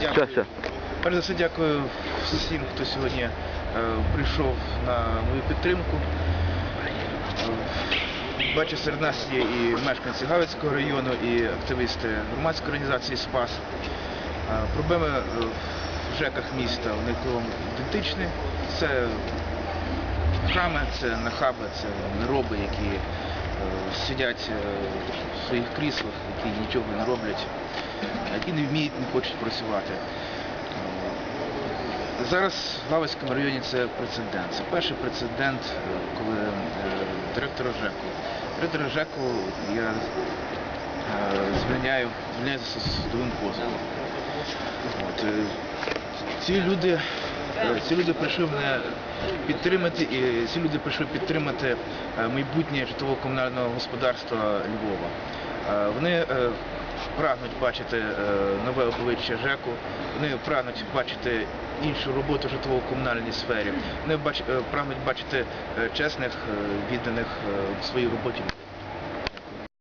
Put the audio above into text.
Дякую. Щастя. Перш за все дякую всім, хто сьогодні е, прийшов на мою підтримку. Е, Бачу, серед нас є і мешканці Галицького району, і активісти громадської організації СПАС. Е, Проблеми е, в ЖЕКах міста вони кругом ідентичні. Це хами, це нахаби, це нероби, які е, сидять е, в своїх кріслах, які нічого не роблять, які не вміють, не хочуть працювати. Зараз в Галицькому районі це прецедент. Це перший прецедент, коли е, директора ЖЕКу. Директора ЖЕКу я е, звільняю, звільняю за судовим позовом. От, е, ці люди, ці люди прийшли мене підтримати, і ці люди прийшли підтримати майбутнє житлово-комунального господарства Львова. Е, Вони е, прагнуть бачити е, нове обличчя ЖЕКу, вони прагнуть бачити іншу роботу в житлово-комунальній сфері, вони прагнуть бачити чесних, відданих е, своїй роботі